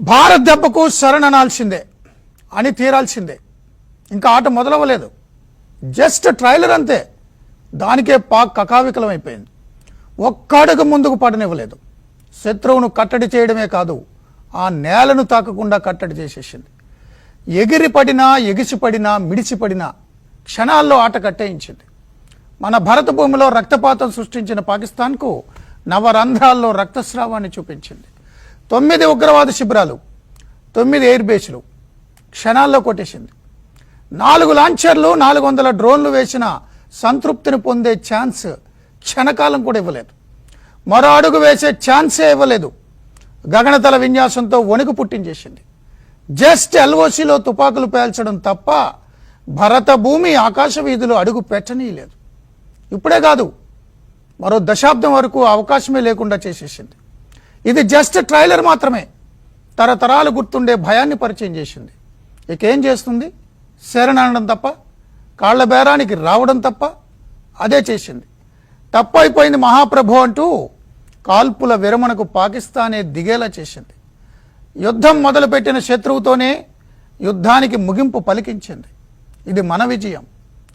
భారత్ దెబ్బకు శరణనాల్సిందే అని తీరాల్సిందే. ఇంకా ఆట మొదలవ్వలేదు. జస్ట్ ట్రైలర్ అంతే. దానికే పాక్ కకావికలం అయిపోయింది ఒక్క అడుగు ముందుకు పడనివ్వలేదు. శత్రువును కట్టడి చేయడమే కాదు ఆ నేలను తాకకుండా కట్టడి చేసేసింది. ఎగిరి పడినా ఎగిసి క్షణాల్లో ఆట కట్టేయించింది. మన భరత భూమిలో రక్తపాతం సృష్టించిన పాకిస్తాన్కు నవరంధ్రాల్లో రక్తస్రావాన్ని చూపించింది. తొమ్మిది ఉగ్రవాద శిబిరాలు తొమ్మిది ఎయిర్ బేస్లు క్షణాల్లో కొట్టేసింది. నాలుగు లాంచర్లు నాలుగు వందల డ్రోన్లు వేసిన సంతృప్తిని పొందే ఛాన్స్ క్షణకాలం కూడా ఇవ్వలేదు. మరో అడుగు వేసే ఛాన్సే ఇవ్వలేదు. గగనతల విన్యాసంతో వణుకు పుట్టించేసింది. జస్ట్ ఎల్ఓసిలో తుపాకులు పేల్చడం తప్ప భరత భూమి ఆకాశ వీధిలో అడుగు పెట్టనీయలేదు. ఇప్పుడే కాదు మరో దశాబ్దం వరకు అవకాశమే లేకుండా చేసేసింది. ఇది జస్ట్ ట్రైలర్ మాత్రమే. తరతరాలు గుర్తుండే భయాన్ని పరిచయం చేసింది. ఇక ఏం చేస్తుంది? శరణనడం తప్ప కాళ్ళ బేరానికి రావడం తప్ప అదే చేసింది. తప్పైపోయింది మహాప్రభు అంటూ కాల్పుల విరమణకు పాకిస్తానే దిగేలా చేసింది. యుద్ధం మొదలుపెట్టిన శత్రువుతోనే యుద్ధానికి ముగింపు పలికించింది. ఇది మన విజయం.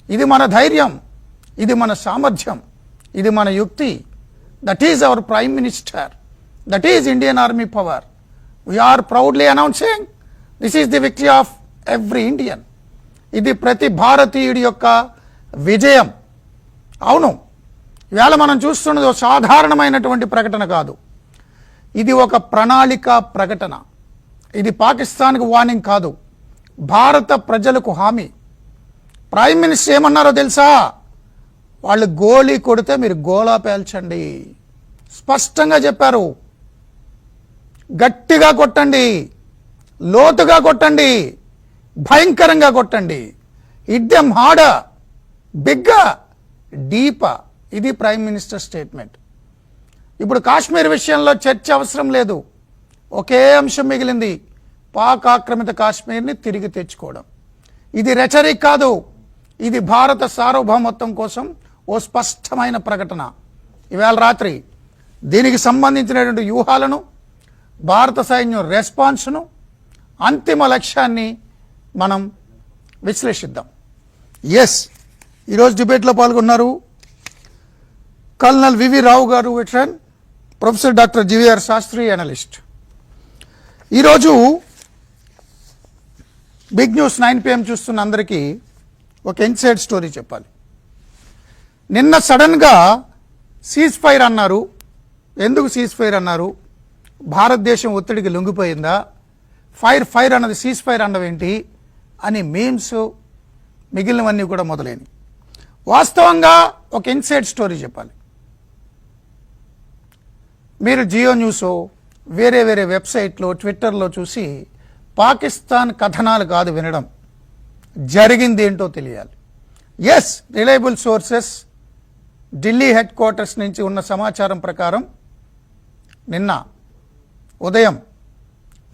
ఇది మన ధైర్యం. ఇది మన సామర్థ్యం. ఇది మన యుక్తి. That is our prime minister that is Indian army power we are proudly announcing this is the victory of every Indian ఇది ప్రతి భారతీయుడి యొక్క విజయం. అవును. ఇవాళ మనం చూస్తున్నది ఒక సాధారణమైనటువంటి ప్రకటన కాదు. ఇది ఒక ప్రణాళిక ప్రకటన. ఇది పాకిస్తాన్కు వార్నింగ్ కాదు. భారత ప్రజలకు హామీ. ప్రైమ్ మినిస్టర్ ఏమన్నారో తెలుసా? వాళ్ళు గోళీ కొడితే మీరు గోళా పేల్చండి. స్పష్టంగా చెప్పారు. గట్టిగా కొట్టండి లోతుగా కొట్టండి భయంకరంగా కొట్టండి. ఇడ్డెం హాడ బిగ్గ డీప ఇది ప్రైమ్ మినిస్టర్ స్టేట్మెంట్ ఇప్పుడు కాశ్మీర్ విషయంలో చర్చ అవసరం లేదు. ఒకే అంశం మిగిలింది పాక్ ఆక్రమిత కాశ్మీర్ని తిరిగి తెచ్చుకోవడం. ఇది రెచరిక్ కాదు ఇది భారత సార్వభౌమత్వం కోసం ఓ స్పష్టమైన ప్రకటన. ఇవాళ రాత్రి దీనికి సంబంధించినటువంటి వ్యూహాలను భారత సైన్యం రెస్పాన్స్ను అంతిమ లక్ష్యాన్ని మనం విశ్లేషిద్దాం. ఎస్ ఈరోజు డిబేట్లో పాల్గొన్నారు కల్నల్ వివి రావు గారు veteran professor doctor G V R Shastri analyst ఈరోజు బిగ్ న్యూస్ నైన్ పిఎం చూస్తున్న అందరికీ ఒక ఇన్సైడ్ స్టోరీ చెప్పాలి. నిన్న సడన్గా సీజ్ ఫైర్ అన్నారు. ఎందుకు సీజ్ ఫైర్ అన్నారు? భారతదేశం ఒత్తిడికి లొంగిపోయిందా? ఫైర్ ఫైర్ అన్నది సీజ్ ఫైర్ అన్నది ఏంటి? అని మీమ్స్ మిగిలినవన్నీ కూడా మొదలైనవి. వాస్తవంగా ఒక ఇన్సైడ్ స్టోరీ చెప్పాలి. మీరు జియో న్యూస్ వేరే వేరే వెబ్సైట్లో ట్విట్టర్లో చూసి పాకిస్తాన్ కథనాలు కాదు వినడం జరిగింది ఏంటో తెలియాలి. Yes reliable sources Delhi headquarters నుంచి ఉన్న సమాచారం ప్రకారం నిన్న ఉదయం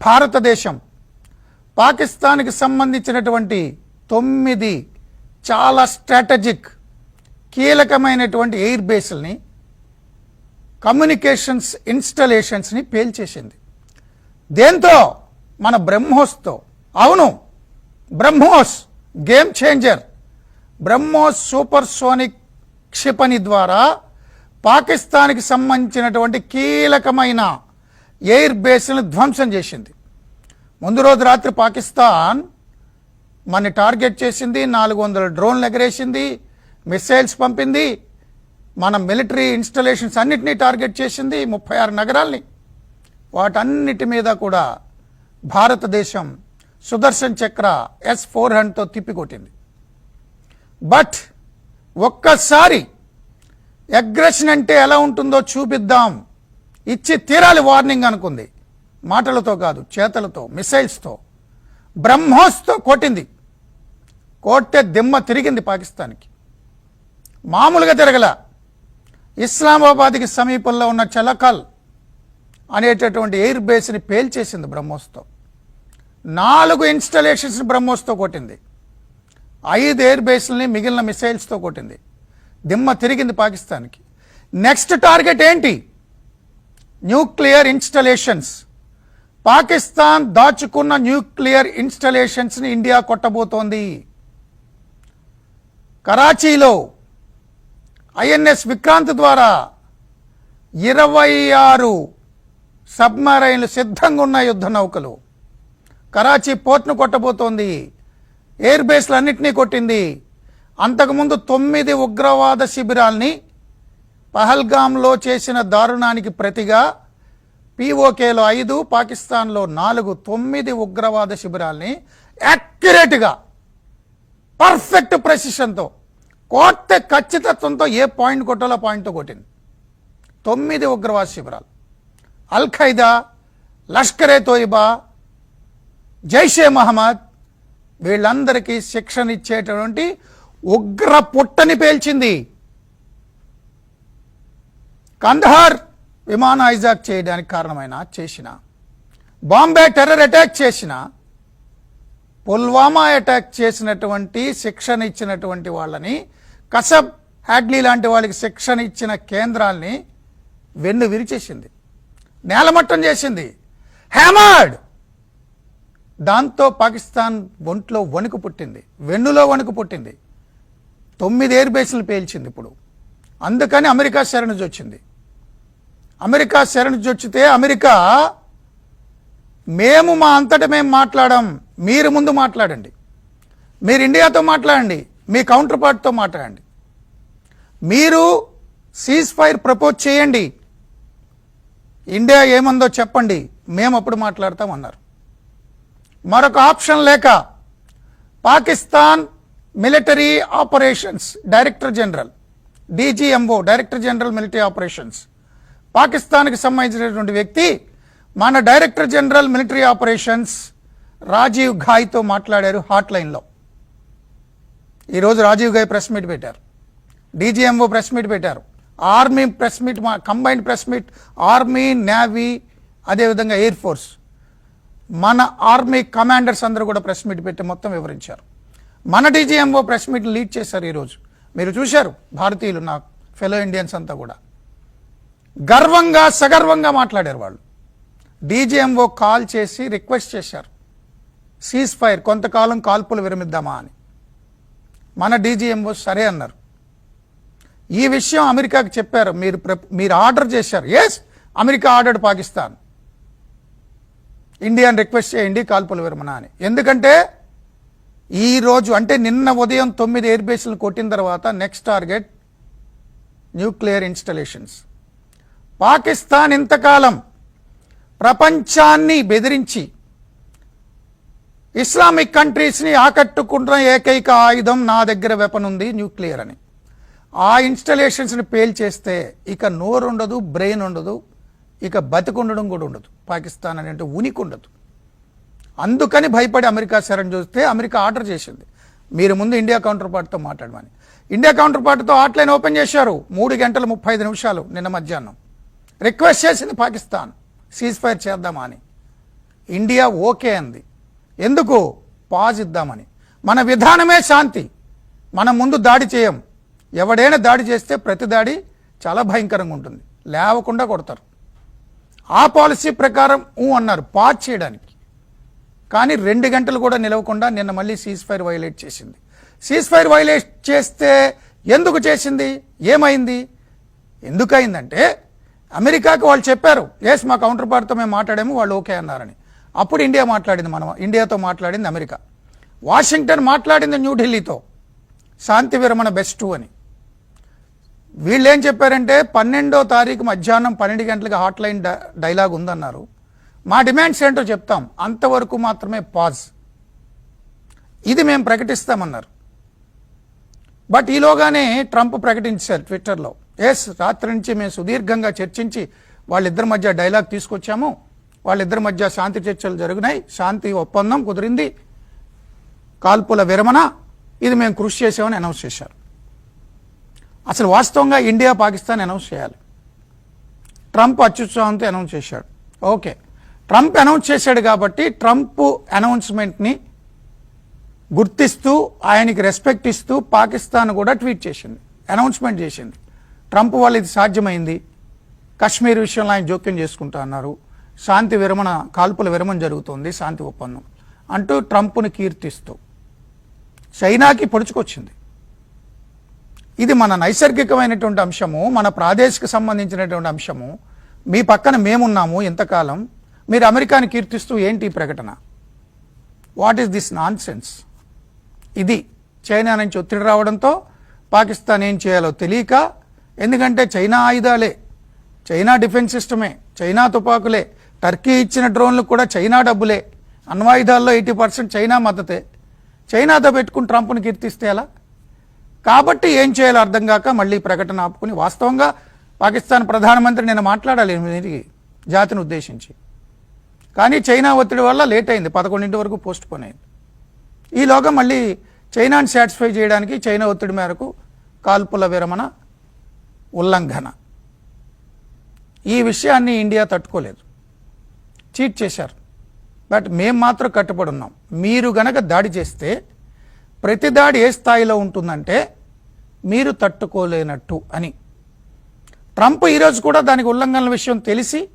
భారతదేశం పాకిస్తాన్కి సంబంధించినటువంటి తొమ్మిది చాలా స్ట్రాటజిక్ కీలకమైనటువంటి ఎయిర్ బేస్ల్ని కమ్యూనికేషన్స్ ఇన్స్టలేషన్స్ని పేల్చేసింది. దేంతో? మన బ్రహ్మోస్తో. అవును BrahMos game changer BrahMos supersonic క్షిపణి ద్వారా పాకిస్తాన్కి సంబంధించినటువంటి కీలకమైన ఎయిర్ బేస్లను ధ్వంసం చేసింది. ముందు రోజు రాత్రి పాకిస్తాన్ మన టార్గెట్ చేసింది నాలుగు వందల డ్రోన్లు ఎగరేసింది మిసైల్స్ పంపింది మన మిలిటరీ ఇన్స్టలేషన్స్ అన్నిటినీ టార్గెట్ చేసింది ముప్పై ఆరు నగరాల్ని. వాటన్నిటి మీద కూడా భారతదేశం సుదర్శన్ చక్ర ఎస్ ఫోర్ హండ్తో తిప్పికొట్టింది. బట్ ఒక్కసారి అగ్రెషన్ అంటే ఎలా ఉంటుందో చూపిద్దాం. ఇచ్చి తీరాలి వార్నింగ్ అనుకుంది. మాటలతో కాదు చేతలతో మిసైల్స్తో. బ్రహ్మోస్తో కొట్టింది. కొట్టే దిమ్మ తిరిగింది పాకిస్తాన్కి. మామూలుగా తిరగల. ఇస్లామాబాద్కి సమీపంలో ఉన్న చలకల్ అనేటటువంటి ఎయిర్ బేస్ని పేల్చేసింది బ్రహ్మోస్తో. నాలుగు ఇన్స్టలేషన్స్ బ్రహ్మోస్తో కొట్టింది. ఐదు ఎయిర్ బేస్లని మిగిలిన మిసైల్స్తో కొట్టింది. దిమ్మ తిరిగింది పాకిస్తాన్కి. నెక్స్ట్ టార్గెట్ ఏంటి? Nuclear installations. పాకిస్తాన్ దాచుకున్న న్యూక్లియర్ ఇన్స్టలేషన్స్ని ఇండియా కొట్టబోతోంది. కరాచీలో ఐఎన్ఎస్ విక్రాంత్ ద్వారా ఇరవై ఆరు సబ్మరైన్లు సిద్ధంగా ఉన్న యుద్ధ నౌకలు. కరాచీ పోర్ట్ను కొట్టబోతోంది. ఎయిర్ బేస్లన్నింటినీ కొట్టింది. అంతకుముందు తొమ్మిది ఉగ్రవాద శిబిరాల్ని పహల్గామ్లో చేసిన దారుణానికి ప్రతిగా పీఓకేలో ఐదు పాకిస్తాన్లో నాలుగు తొమ్మిది ఉగ్రవాద శిబిరాల్ని యాక్యురేట్గా పర్ఫెక్ట్ ప్రెసిషన్తో కోట్టే ఖచ్చితత్వంతో ఏ పాయింట్ కొట్టాలో పాయింట్తో కొట్టింది. తొమ్మిది ఉగ్రవాద శిబిరాలు. అల్ ఖైదా లష్కరే తోయిబా జైషే మహమ్మద్ వీళ్ళందరికీ శిక్షణ ఇచ్చేటటువంటి ఉగ్ర పుట్టని పేల్చింది. కందహార్ విమాన హైజాక్ చేయడానికి కారణమైన చేసిన బాంబే టెర్రర్ అటాక్ చేసిన పుల్వామా అటాక్ చేసినటువంటి శిక్షణ ఇచ్చినటువంటి వాళ్ళని కసబ్ హ్యాడ్లీ లాంటి వాళ్ళకి శిక్షణ ఇచ్చిన కేంద్రాల్ని వెన్ను విరిచేసింది. నేలమట్టం చేసింది. హ్యామర్డ్! దాంతో పాకిస్తాన్ ఒంట్లో వణుకు పుట్టింది. వెన్నులో వణుకు పుట్టింది. తొమ్మిది ఎయిర్ బేస్లు పేల్చింది ఇప్పుడు. అందుకని అమెరికా శరణు వచ్చింది అమెరికా శరణు వచ్చితే అమెరికా మేము మా అంతట మేము మాట్లాడాం. మీరు ముందు మాట్లాడండి. మీరు ఇండియాతో మాట్లాడండి. మీ కౌంటర్ పార్ట్తో మాట్లాడండి. మీరు సీజ్ ఫైర్ ప్రపోజ్ చేయండి. ఇండియా ఏమందో చెప్పండి. మేము అప్పుడు మాట్లాడతామన్నారు మరొక ఆప్షన్ లేక Pakistan military operations director general DGMO director general military operations. పాకిస్తాన్కి సంబంధించినటువంటి వ్యక్తి మన director general military operations Rajiv ఘాయ్తో మాట్లాడారు హాట్ లైన్లో ఈరోజు రాజీవ్ ఘాయ్ ప్రెస్ మీట్ పెట్టారు. డీజీఎంఓ ప్రెస్ మీట్ పెట్టారు. ఆర్మీ ప్రెస్ మీట్ మా combined press meet army navy అదేవిధంగా ఎయిర్ ఫోర్స్. మన ఆర్మీ కమాండర్స్ అందరూ కూడా ప్రెస్ మీట్ పెట్టి మొత్తం వివరించారు. మన డీజీఎంఓ ప్రెస్ మీట్ లీడ్ చేశారు ఈరోజు మీరు చూశారు భారతీయులు నా ఫెలో ఇండియన్స్ అంతా కూడా. గర్వంగా సగర్వంగా మాట్లాడారు వాళ్ళు. డీజీఎంఓ కాల్ చేసి రిక్వెస్ట్ చేశారు. సీజ్ ఫైర్ కొంతకాలం కాల్పులు విరమిద్దామా అని. మన డీజీఎంఓ సరే అన్నారు. ఈ విషయం అమెరికాకి చెప్పారు. మీరు మీరు ఆర్డర్ చేశారు. Yes America ordered Pakistan. ఇండియాని రిక్వెస్ట్ చేయండి కాల్పుల విరమణ అని. ఎందుకంటే ఈరోజు అంటే నిన్న ఉదయం తొమ్మిది ఎయిర్ బేస్లు కొట్టిన తర్వాత next target nuclear installations. Pakistan ఇంతకాలం ప్రపంచాన్ని బెదిరించి ఇస్లామిక్ కంట్రీస్ని ఆకట్టుకున్న ఏకైక ఆయుధం నా దగ్గర వెపన్ ఉంది న్యూక్లియర్ అని. ఆ ఇన్స్టలేషన్స్ని పేల్ చేస్తే ఇక నోరు ఉండదు బ్రెయిన్ ఉండదు ఇక బతికుండడం కూడా ఉండదు. పాకిస్తాన్ అని అంటే ఉనికి ఉండదు. అందుకని భయపడి అమెరికా శరణ్ చూస్తే అమెరికా ఆర్డర్ చేసింది. మీరు ముందు ఇండియా కౌంటర్ పార్ట్తో మాట్లాడమని. ఇండియా కౌంటర్ పార్ట్తో హాట్లైన్ ఓపెన్ చేశారు. మూడు గంటల ముప్పై ఐదు నిమిషాలు నిన్న మధ్యాహ్నం. రిక్వెస్ట్ చేసింది పాకిస్తాన్. సీజ్ ఫైర్ చేద్దామని. ఇండియా ఓకే అంది. ఎందుకు? పాజ్ ఇద్దామని. మన విధానమే శాంతి. మనం ముందు దాడి చేయం. ఎవడైనా దాడి చేస్తే ప్రతి దాడి చాలా భయంకరంగా ఉంటుంది. లేవకుండా కొడతారు. ఆ పాలసీ ప్రకారం ఊ అన్నారు పాజ్ చేయడానికి. కానీ రెండు గంటలు కూడా నిలవకుండా నిన్న మళ్ళీ సీజ్ ఫైర్ వైలేట్ చేసింది. సీజ్ ఫైర్ వైలేట్ చేస్తే ఎందుకు చేసింది? ఏమైంది? ఎందుకైందంటే అమెరికాకి వాళ్ళు చెప్పారు ఎస్ మా కౌంటర్ పార్ట్తో మేము మాట్లాడాము వాళ్ళు ఓకే అన్నారని. అప్పుడు ఇండియా మాట్లాడింది మనం ఇండియాతో మాట్లాడింది అమెరికా. వాషింగ్టన్ మాట్లాడింది న్యూఢిల్లీతో శాంతి విరమణ బెస్ట్ అని. వీళ్ళు ఏం చెప్పారంటే పన్నెండో తారీఖు మధ్యాహ్నం పన్నెండు గంటలకు హాట్ లైన్ డైలాగ్ ఉందన్నారు. మా డిమాండ్స్ ఏంటో చెప్తాం అంతవరకు మాత్రమే పాజ్ ఇది మేము ప్రకటిస్తామన్నారు. బట్ ఈలోగానే ట్రంప్ ప్రకటించారు ట్విట్టర్లో. ఎస్ రాత్రి నుంచి మేము సుదీర్ఘంగా చర్చించి వాళ్ళిద్దరి మధ్య డైలాగ్ తీసుకొచ్చాము. వాళ్ళిద్దరి మధ్య శాంతి చర్చలు జరిగినాయి. శాంతి ఒప్పందం కుదిరింది. కాల్పుల విరమణ. ఇది మేము కృషి చేసామని అనౌన్స్ చేశారు. అసలు వాస్తవంగా ఇండియా పాకిస్తాన్ అనౌన్స్ చేయాలి. ట్రంప్ అత్యుత్సాహంతో అనౌన్స్ చేశాడు. ఓకే. ట్రంప్ అనౌన్స్ చేశాడు కాబట్టి ట్రంప్ అనౌన్స్మెంట్ని గుర్తిస్తూ ఆయనకి రెస్పెక్ట్ ఇస్తూ పాకిస్తాన్ కూడా ట్వీట్ చేసింది. అనౌన్స్మెంట్ చేసింది. ట్రంప్ వల్ల ఇది సాధ్యమైంది. కశ్మీర్ విషయంలో ఆయన జోక్యం చేసుకుంటా అన్నారు. శాంతి విరమణ కాల్పుల విరమణ జరుగుతుంది శాంతి ఒప్పందం అంటూ ట్రంప్ను కీర్తిస్తూ. చైనాకి పొడుచుకొచ్చింది. ఇది మన నైసర్గికమైనటువంటి అంశము మన ప్రాదేశిక సంబంధించినటువంటి అంశము. మీ పక్కన మేమున్నాము ఇంతకాలం. మీరు అమెరికాని కీర్తిస్తూ ఏంటి ఈ ప్రకటన? What is this nonsense ఇది చైనా నుంచి ఒత్తిడి రావడంతో పాకిస్తాన్ ఏం చేయాలో తెలియక ఎందుకంటే చైనా ఆయుధాలే చైనా డిఫెన్స్ సిస్టమే చైనా తుపాకులే. టర్కీ ఇచ్చిన డ్రోన్లు కూడా చైనా డబ్బులే. అణ్వాయుధాల్లో ఎయిటీ పర్సెంట్ చైనా మద్దతే. చైనాతో పెట్టుకుని ట్రంప్ను కీర్తిస్తే ఎలా? కాబట్టి ఏం చేయాలో అర్థం కాక మళ్ళీ ప్రకటన ఆపుకుని వాస్తవంగా పాకిస్తాన్ ప్రధానమంత్రి నేను మాట్లాడాలి ఎనిమిదింటికి జాతిని ఉద్దేశించి. కానీ చైనా ఒత్తిడి వల్ల లేట్ అయింది పదకొండింటి వరకు పోస్ట్ పోన్ అయింది. ఈలోగా మళ్ళీ చైనాని సాటిస్ఫై చేయడానికి చైనా ఒత్తిడి మేరకు కాల్పుల విరమణ ఉల్లంఘన. ఈ విషయాన్ని ఇండియా తట్టుకోలేదు. చీట్ చేశారు. బట్ మేము మాత్రం కట్టుబడి ఉన్నాం. మీరు గనక దాడి చేస్తే ప్రతి దాడి ఏ స్థాయిలో ఉంటుందంటే మీరు తట్టుకోలేనట్టు అని. ట్రంప్ ఈరోజు కూడా దానికి ఉల్లంఘనల విషయం తెలిసి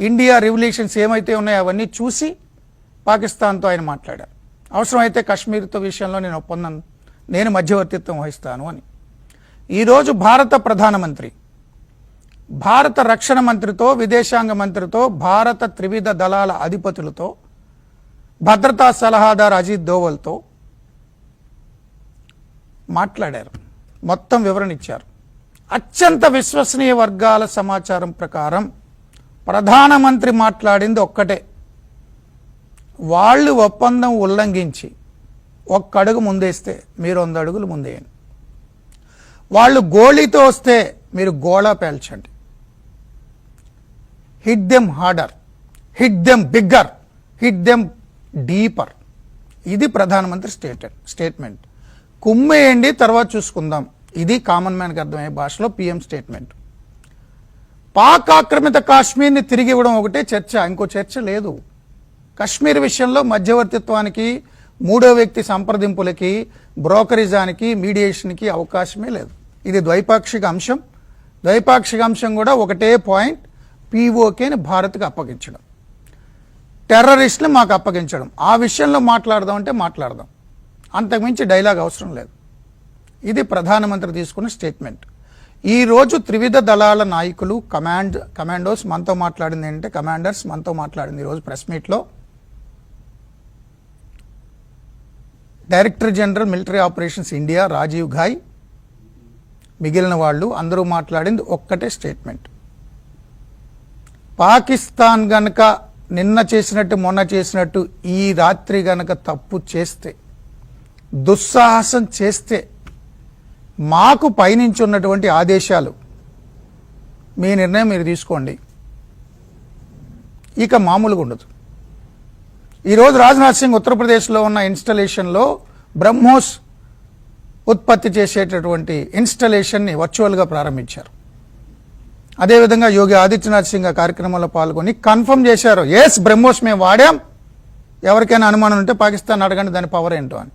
ఇండియా రెవల్యూషన్స్ ఏమైతే ఉన్నాయో అవన్నీ చూసి పాకిస్తాన్తో ఆయన మాట్లాడారు. అవసరమైతే కశ్మీర్తో విషయంలో నేను ఒప్పందం నేను మధ్యవర్తిత్వం వహిస్తాను అని. ఈరోజు భారత ప్రధానమంత్రి భారత రక్షణ మంత్రితో విదేశాంగ మంత్రితో భారత త్రివిధ దళాల అధిపతులతో భద్రతా సలహాదారు అజిత్ దోవల్తో మాట్లాడారు. మొత్తం వివరణ ఇచ్చారు. అత్యంత విశ్వసనీయ వర్గాల సమాచారం ప్రకారం ప్రధానమంత్రి మాట్లాడింది ఒక్కటే. వాళ్ళు ఒప్పందం ఉల్లంఘించి ఒక్క అడుగు ముందేస్తే మీరు వంద అడుగులు ముందేయండి. వాళ్ళు గోళీతో వస్తే మీరు గోళా పేల్చండి. Hit them harder hit them bigger hit them deeper ఇది ప్రధానమంత్రి స్టేట్ స్టేట్మెంట్. కుమ్మేయండి తర్వాత చూసుకుందాం. ఇది కామన్ మ్యాన్కి అర్థమయ్యే భాషలో పిఎం స్టేట్మెంట్. పాక్ ఆక్రమిత కాశ్మీర్ని తిరిగి ఇవ్వడం ఒకటే చర్చ. ఇంకో చర్చ లేదు. కశ్మీర్ విషయంలో మధ్యవర్తిత్వానికి మూడో వ్యక్తి సంప్రదింపులకి బ్రోకరిజానికి మీడియేషన్కి అవకాశమే లేదు. ఇది ద్వైపాక్షిక అంశం. ద్వైపాక్షిక అంశం కూడా ఒకటే పాయింట్ పీఓకేని భారత్కి అప్పగించడం. టెర్రరిస్టులు మాకు అప్పగించడం. ఆ విషయంలో మాట్లాడదాం అంటే మాట్లాడదాం. అంతకుమించి డైలాగ్ అవసరం లేదు. ఇది ప్రధానమంత్రి తీసుకున్న స్టేట్మెంట్. ఈ రోజు త్రివిధ దళాల నాయకులు కమాండ్ కమాండోస్ మనతో మాట్లాడింది ఏంటంటే కమాండర్స్ మనతో మాట్లాడింది ఈరోజు ప్రెస్ మీట్లో. Director general military operations India Rajiv Ghai మిగిలిన వాళ్ళు అందరూ మాట్లాడింది ఒక్కటే స్టేట్మెంట్. పాకిస్తాన్ గనక నిన్న చేసినట్టు మొన్న చేసినట్టు ఈ రాత్రి గనక తప్పు చేస్తే దుస్సాహసం చేస్తే మాకు పైనుంచి ఉన్నటువంటి ఆదేశాలు మీ నిర్ణయం మీరు తీసుకోండి. ఇక మామూలుగా ఉండదు. ఈరోజు రాజ్నాథ్ సింగ్ ఉత్తరప్రదేశ్లో ఉన్న ఇన్స్టలేషన్లో బ్రహ్మోస్ ఉత్పత్తి చేసేటటువంటి ఇన్స్టలేషన్ని వర్చువల్గా ప్రారంభించారు. అదేవిధంగా యోగి ఆదిత్యనాథ్ సింగ్ ఆ కార్యక్రమంలో పాల్గొని కన్ఫర్మ్ చేశారు ఎస్ బ్రహ్మోస్ మేము వాడాం. ఎవరికైనా అనుమానం ఉంటే పాకిస్తాన్ అడగండి దాని పవర్ ఏంటో అని.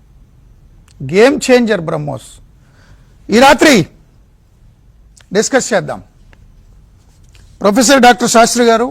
Game changer BrahMos. ఈ రాత్రి డిస్కస్ చేద్దాం. ప్రొఫెసర్ డాక్టర్ శాస్త్రి గారు